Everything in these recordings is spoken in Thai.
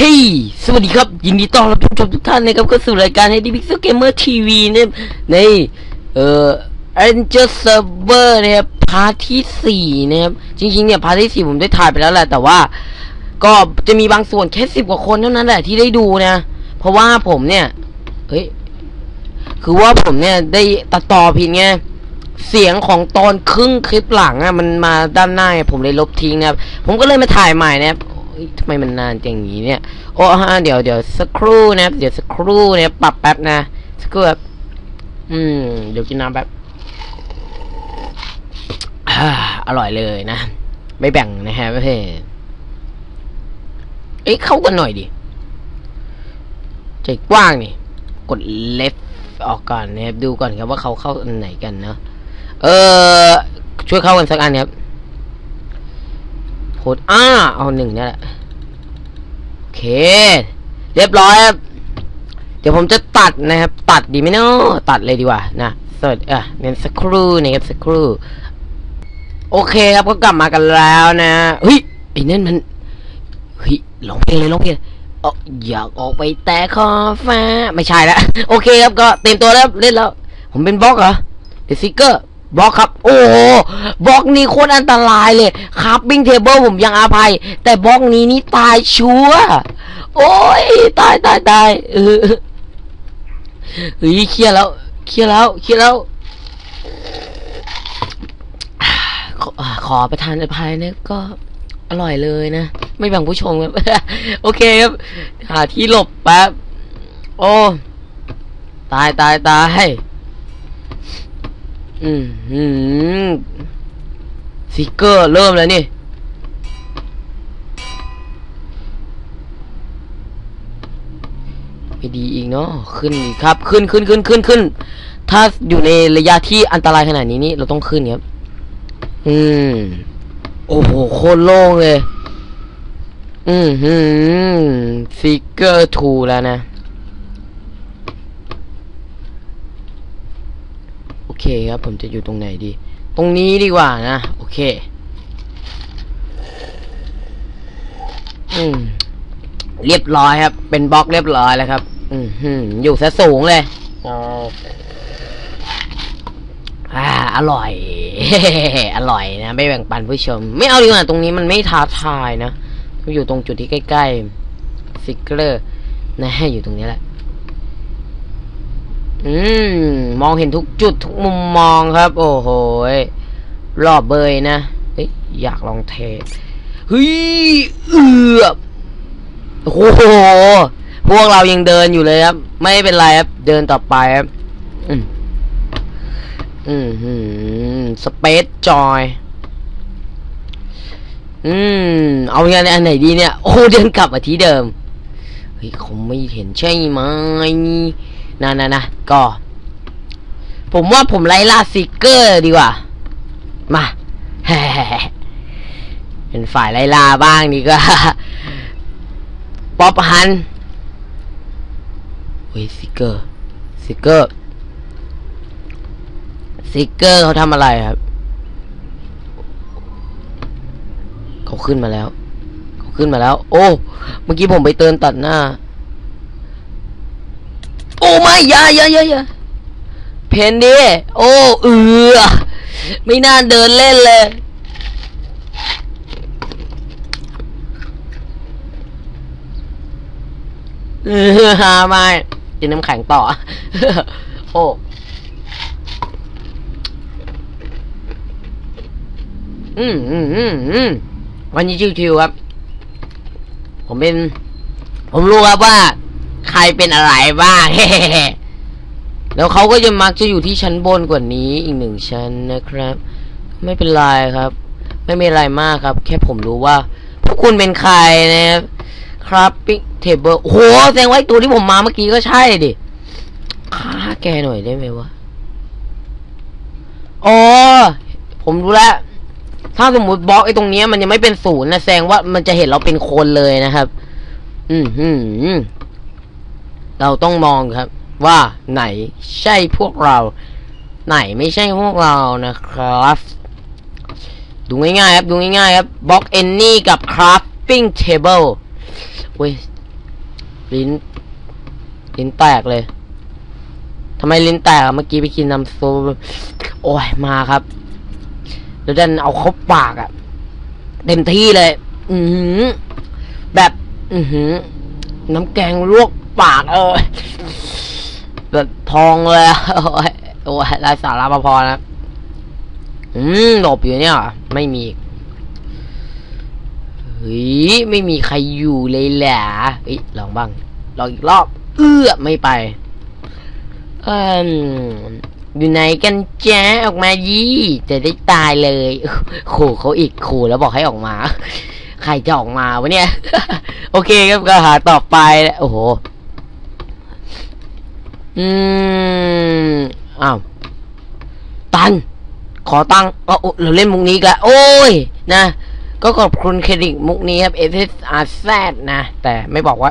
เฮ้ย สวัสดีครับ ยินดีต้อนรับทุกท่านทุกท่านนะครับเข้าสู่รายการ h d Pixel Gamer TV เนี่ยในเอ่อ Angel Server นะครับพาร์ทที่สี่นะครับ จริงๆเนี่ยพาร์ทที่สี่ผมได้ถ่ายไปแล้วแหละ แต่ว่า ก็จะมีบางส่วนแค่สิบกว่าคนเท่านั้นแหละที่ได้ดูนะ เพราะว่าผมเนี่ย เฮ้ย คือว่าผมเนี่ยได้ตัดต่อผิดไง เสียงของตอนครึ่งคลิปหลังอะมันมาด้านหน้าผมเลยลบทิ้งนะครับ ผมก็เลยมาถ่ายใหม่นะครับโอ๊ย ทำไมมันนานจังงี้เนี่ย โอ้ฮะเดี๋ยวเดี๋ยวสักครู่นะเดี๋ยวสักครู่เนะครับปรับแป๊บนะสักครู่ครับอืม เดี๋ยวกินน้ำแป๊บอ่าอร่อยเลยนะ ไม่แบ่งนะฮะเพื่อนเอ้ยเข้ากันหน่อยดิใจกว้างนี่ กด left ออกก่อนนะครับดูก่อนครับว่าเขาเข้าอันไหนกันเนาะเออช่วยเข้ากันสักอันครับ ดอ้าเอาหนึ่งนี่แหละโอเค เรียบร้อยครับเดี๋ยวผมจะตัดนะครับ ตัดดีไหมเนาะตัดเลยดีกว่านะสวัสดีอะเน้นสักครู่นะครับสักครู่ โอเคครับก็กลับมากันแล้วนะเฮ้ยไอ้นั่นมันเฮ้ยร้องเพลงเลยร้องเพลงอออยากออกไปแต่ขอฟ้าไม่ใช่ล้วโอเคครับก็เต็มตัวแล้วเล่นแล้ว ผมเป็นบล็อกเหรอเดซิเกอร์ บล็อกครับ โอ้โหบล็อกนี้โคตรอันตรายเลยครับบิ้งเทเบิลผมยังอาภัย แต่บล็อกนี้นี่ตายชัวโอ้ยตายตายตายเออเฮ้ยเคลียร์แล้วเคลียร์แล้วเคลียร์แล้วขขอประทานอภัยนะก็อร่อยเลยนะ ไม่แบ่งผู้ชมครับโอเคครับ หาที่หลบแป๊บ โอ้ ตายตายตาย อืมอืมฟิกเกอร์เริ่มแล้วนี่ ไม่ดีอีกเนาะขึ้นอีกครับ ขึ้นขึ้นขึ้นขึ้นขึ้น ถ้าอยู่ในระยะที่อันตรายขนาดนี้นี่เราต้องขึ้นครับ อืม โอ้โห โคตรโล่งเลย อืมฮึฟิกเกอร์ทูแล้วนะ โอ เคครับผมจะอยู่ตรงไหนดี ตรงนี้ดีกว่านะ โอเค อืม เรียบร้อยครับ เป็นบล็อกเรียบร้อยแล้วครับ อืมฮึอยู่ซะสูงเลยอ๋ออ่า อร่อย อร่อยนะไม่แบ่งปันผู้ชม ไม่เอาดีกว่าตรงนี้มันไม่ท้าทายนะอยู่ตรงจุดที่ใกล้ๆฟิกเกอร์นะอยู่ตรงนี้แหละ อืม มองเห็นทุกจุดทุกมุมมองครับ โอ้โหรอบเบยนะเฮ้ยอยากลองเทเฮ้ยเอือบโอ้โหพวกเรายังเดินอยู่เลยครับ ไม่เป็นไรครับ เดินต่อไปครับ อืมอืมหืมสเปซจอยอืม เอาอย่างอันไหนดีเนี่ย โอ้เดินกลับมาที่เดิม เฮ้ยคงไม่เห็นใช่ไหม นะนะนะก็ ผมว่าผมไล่ล่าซิกเกอร์ดีกว่า มาแฮ่เป็นฝ่ายไล่ล่าบ้างดีกว่าป๊อปฮันเฮ้ยซิกเกอร์ซิกเกอร์ซิกเกอร์เขาทำอะไรครับเขาขึ้นมาแล้ว เขาขึ้นมาแล้ว โอ้ เมื่อกี้ผมไปเตือนตัดหน้า ไม่อยาอยาอยาอยาเพนดิโอ้เอือไม่น่าเดินเล่นเลยเออฮาไม่กินน้ำแข็งต่อ โอ้อืมอืมอืมอืมวันนี้ชิวๆครับ ผมเป็น ผมรู้ครับว่า รเป็นอะไรบ้างแล้วเขาก็จะมักจะอยู่ที่ชั้นบนกว่านี้อีกหนึ่งชั้นนะครับ ไม่เป็นไรครับ ไม่มีอะไรมากครับ แค่ผมรู้ว่า พวกคุณเป็นใครนะครับครับปิ๊กเทเบิลโหแสดงว่าไอ้ตัวที่ผมมาเมื่อกี้ก็ใช่ดิฆ่าแกหน่อยได้ไหมวะอ๋อผมรู้แล้วถ้าสมมติบล็อกไอ้ตรงเนี้ยมันยังไม่เป็นศูนย์นะแสดงว่ามันจะเห็นเราเป็นคนเลยนะครับ อืมอืมอืม เราต้องมองครับ ว่าไหนใช่พวกเรา ไหนไม่ใช่พวกเรานะครับ ดูง่ายๆครับ ดูง่ายๆครับบล็อกเอนนี่กับ crafting table เว้ยลิ้นลิ้นแตกเลยทำไมลิ้นแตกเมื่อกี้ไปกินน้ำซุปโอ้ยมาครับ แล้วดันเอาเข้าปากอะเต็มที่เลย อือหือแบบ อือหือน้ำแกงลวก ปากเออแบบพองเลยโอ้ยโอ้ยไร้สาระมาพอนะอืมหลบอยู่เนี่ย ไม่มีเฮ้ยไม่มีใครอยู่เลยแหละเฮ้ยลองบ้างลองอีกรอบ เอื้อไม่ไปเอมอยู่ไหนกันแจ๊ออกมายี่จะได้ตายเลยขู่เขาอีกขู่แล้วบอกให้ออกมา ใครจะออกมาวะเนี่ย โอเคครับก็หาต่อไป โอ้โห อืมอ้าว ตัน ขอตังเราเล่นมุกนี้กันโอ้ย นะ ก็ขอบคุณเครดิตมุกนี้ครับ S S R Z นะ แต่ไม่บอกว่า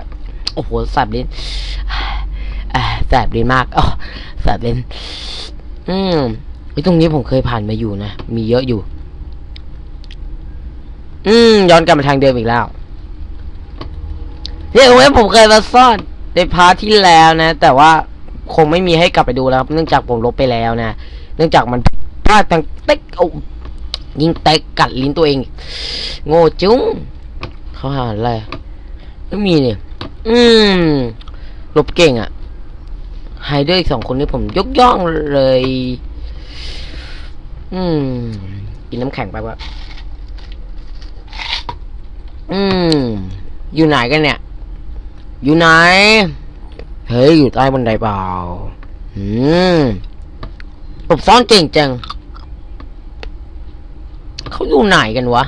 โอ้โหแสบลิ้นแสบลิ้นมากอ๋อแสบลิ้นอืมไอ้ตรงนี้ผมเคยผ่านมาอยู่นะ มีเยอะอยู่ อืม ย้อนกลับมาทางเดิมอีกแล้วเรียกว่าผมเคยมาซ่อนในพาร์ทที่แล้วนะ แต่ว่า คงไม่มีให้กลับไปดูแล้วครับเนื่องจากผมลบไปแล้วนะ เนื่องจากมันพลาดตังเต็กเอายิงเต็กกัดลิ้นตัวเอง โง่จุ้งเขาหาอะไรไม่มีเนี่ยอืมลบเก่งอะ่ะไฮดอร์อีกสองคนนี้ผมยกย่องเลย อืม กินน้ำแข็งไปวะอืม อยู่ไหนกันเนี่ย อยู่ไหน เฮ้ย อยู่ใต้บันไดเปล่า อืมหลบซ่อนเก่งจัง เขาอยู่ไหนกันวะ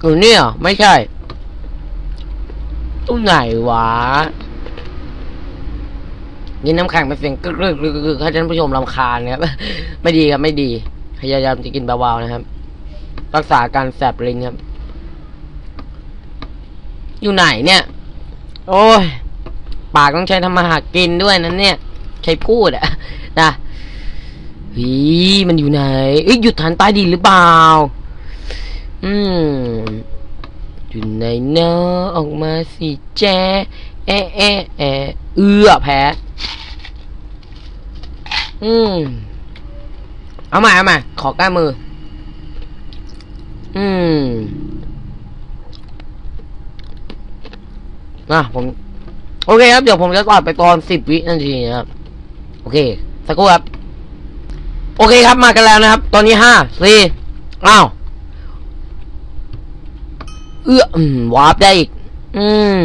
อยู่เนี่ยไม่ใช่ตรงไหนวะนี่น้ำแข็งเป็นเสียงกึกกึกกึกกึกให้ท่านผู้ชมรำคาญนะครับ ไม่ดีครับไม่ดี พยายามจะกินเบาๆนะครับ รักษาการแสบลิ้นครับ อยู่ไหนเนี่ย โอ้ย ปากต้องใช้ทำมาหากินด้วยนั้นเนี่ย ใช้พูดอะนะฮีมันอยู่ไหนเอ้ยหยุดฐานใต้ดินหรือเปล่า อืมอยู่ไหนเนอะออกมาสิแจแอะแอะแอะเอื้อแพ้ อืม เอาใหม่เอาใหม่ขอก้ามือ อืมนะผม โอเคครับ เดี๋ยวผมจะตัดไปตอนสิบวินาทีนะครับ โอเค สักครู่ครับ โอเคครับมากันแล้วนะครับ ตอนนี้ห้าสี่อ้าว เอื้อวาร์ปได้อีก อืม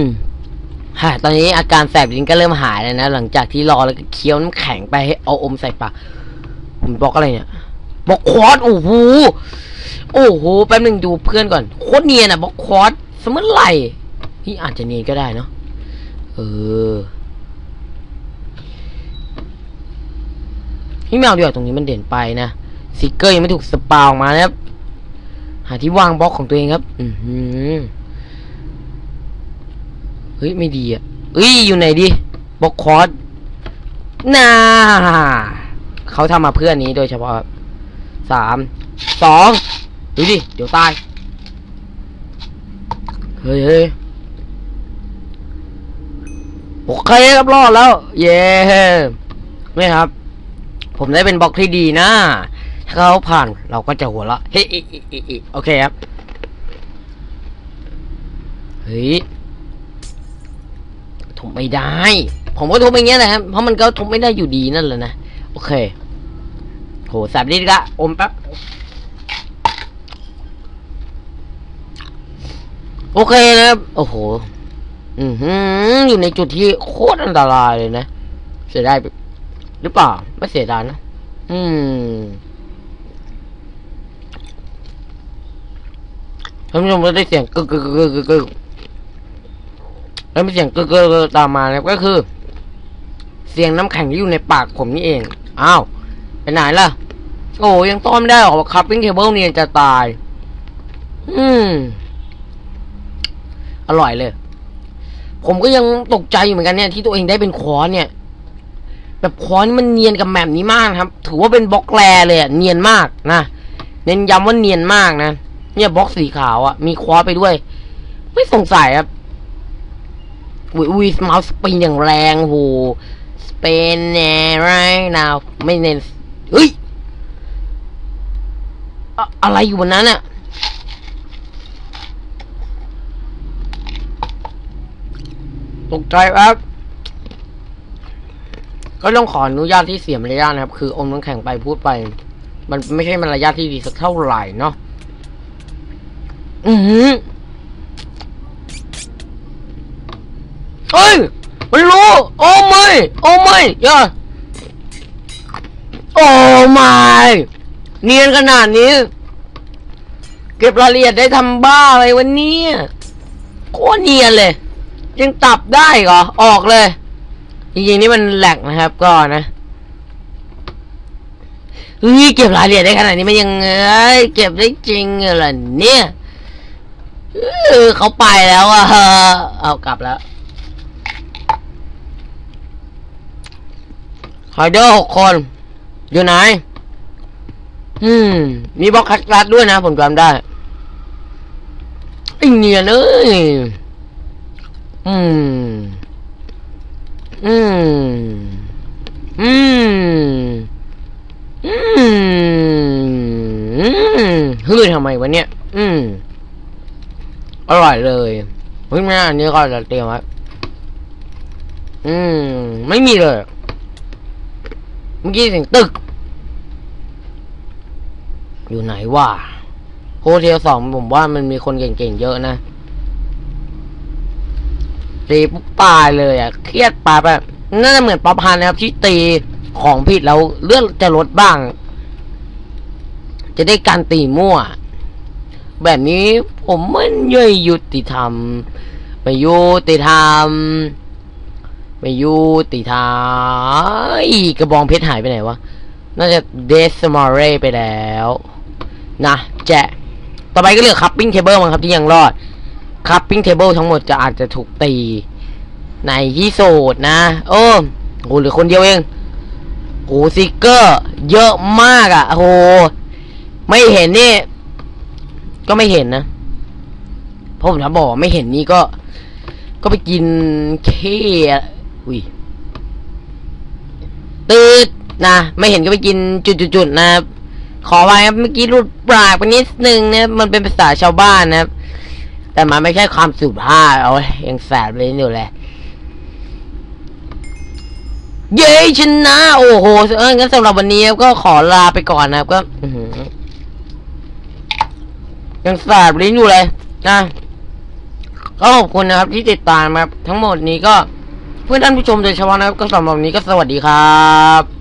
ฮะตอนนี้อาการแสบลิ้นก็เริ่มหายแล้วนะ หลังจากที่รอแล้วก็เคี้ยวน้ำแข็งไปให้เอาอมใส่ปากผมบอกอะไรเนี่ยบอกควอดโอ้โหโอ้โหแป๊บหนึ่งดูเพื่อนก่อนโคตรเนียนอะบอกควอดสมัยไหร่นี่อาจจะเนียนก็ได้เนาะ เออพี่แมวเดียวาตรงนี้มันเด่นไปนะสติกเกอร์ยังไม่ถูกสปาวออกมานะครับ หาที่วางบล็อกของตัวเองครับ อือหือเฮ้ย ไม่ดีอะเอ้ย อยู่ไหนดิบล็อกคอร์ดน่าเขาทำมาเพื่อนนี้โดยเฉพาะสามสองดูดิ เดี๋ยวตาย เฮ้ยเฮ้ย โอเคครับรอดแล้ว เย้ไม่ครับ ผมได้เป็นบล็อกที่ดีนะ ถ้าเขาผ่านเราก็จะหัวเราะเฮ้ยอิอิอิอิโอเคครับ เฮ้ยทุบไม่ได้ ผมก็ทุบอย่างเงี้ยแหละครับ เพราะมันก็ทุบไม่ได้อยู่ดีนั่นแหละนะ โอเค โหแสบดีละ อมแป๊บโอเคนะครับ โอ้โห อือหืออยู่ในจุดที่โคตรอันตรายเลยนะ เสียดายหรือเปล่า ไม่เสียดายนะ อืมท่านผู้ชมก็ได้เสียงกึกกึกกึกกึกกึกแล้วมีเสียงกึกกึกกึกตามมานะครับก็คือ เสียงน้ำแข็งที่อยู่ในปากผมนี่เอง อ้าวไปไหนล่ะ โอ้ยังต้อนไม่ได้หรอกครับปิ้งเคเบิลเนี่ยจะตาย อืม อร่อยเลย ผมก็ยังตกใจอยู่เหมือนกันเนี่ยที่ตัวเองได้เป็นคอนเนี่ย แบบคอนมันเนียนกับแมปนี้มากครับ ถือว่าเป็นบล็อกแรเลยอะเนียนมากนะเน้นย้ำว่าเนียนมากนะเนี่ยบล็อกสีขาวอะมีคอไปด้วย ไม่สงสัยครับอุ้ยอุ้ยเมาส์สปินอย่างแรงโหสเปนแน่ไรนาวไม่เน้นเฮ้ย อะอะไรอยู่บนนั้นอะ ตกใจครับก็ต้องขออนุญาตที่เสียมารยาทนะครับ คืออมน้ำแข็งไปพูดไป มันไม่ใช่มารยาทที่ดีสักเท่าไหร่เนาะอือหือเฮ้ยมันรู้โอ้ไม่โอ้ไม่ย่าโอ้ไม่เนียนขนาดนี้ เก็บรายละเอียดได้ทำบ้าอะไรวันนี้โคตรเนียนเลย ยังตับได้เหรอ ออกเลย จริงๆนี่มันแหลกนะครับ ก็นะเฮ้ยเก็บรายละเอียดได้ขนาดนี้มันยังเอ้ยเก็บได้จริงเหรอเนี่ยเขาไปแล้วอะเอากลับแล้วไฮเดอร์หกคน อยู่ไหน อืม มีบล็อกคัดรัดด้วยนะ ผมจำได้ไอเนียนเอ้ย อืมอืม อืม อืม อืมฮือทำไมวะเนี่ย อืม อร่อยเลยเฮ้ยแม่อันนี้ก็จะเตรียมไว้อืม ไม่มีเลย เมื่อกี้เสียงตึก อยู่ไหนวะโฮเทลสองผมว่ามันมีคนเก่งๆเยอะนะ ตีปุ๊บตายเลยอะ เครียดปาแบบน่าจะเหมือนป๊อปฮันนะครับที่ตีของผิดแล้วเลือดจะลดบ้าง จะได้การตีมั่ว แบบนี้ผมไม่ย่อยยุติธรรมไม่ยุติธรรมไม่ยุติธรรมอีกระบองเพชรหายไปไหนวะ น่าจะเดสมอร์เรไปแล้ว นะแจะต่อไปก็เหลือคัพปิ้งเทเบิลมั้งครับที่ยังรอด คัพปิ้งเทเบิลทั้งหมดจะอาจจะถูกตี ในที่สุดนะ โอ้โหหลือคนเดียวเองโหซิกเกอร์ เยอะมากอะ่ะโห ไม่เห็นนี่ ก็ไม่เห็นนะเพราะผมถ้าบอกไม่เห็นนี่ก็ ก็ไปกินเคอุ้ยตืดนะ ไม่เห็นก็ไปกินจุดๆๆนะขอไว้ครับเมื่อกี้รูดปากไปนิดนึงนะมันเป็นภาษาชาวบ้านนะครับ แต่มันไม่ใช่ความสุภาพเอาไว้ยังแสบเลยอยู่แหละเย้ชนะโอ้โหเอองั้นสำหรับวันนี้ก็ขอลาไปก่อนนะครับก็ยังแสบลิ้นอยู่เลยนะก็ขอบคุณนะครับที่ติดตามครับ ทั้งหมดนี้ก็เพื่อนท่านผู้ชมโดยเฉพาะนะครับ ก็สำหรับวันนี้ก็สวัสดีครับ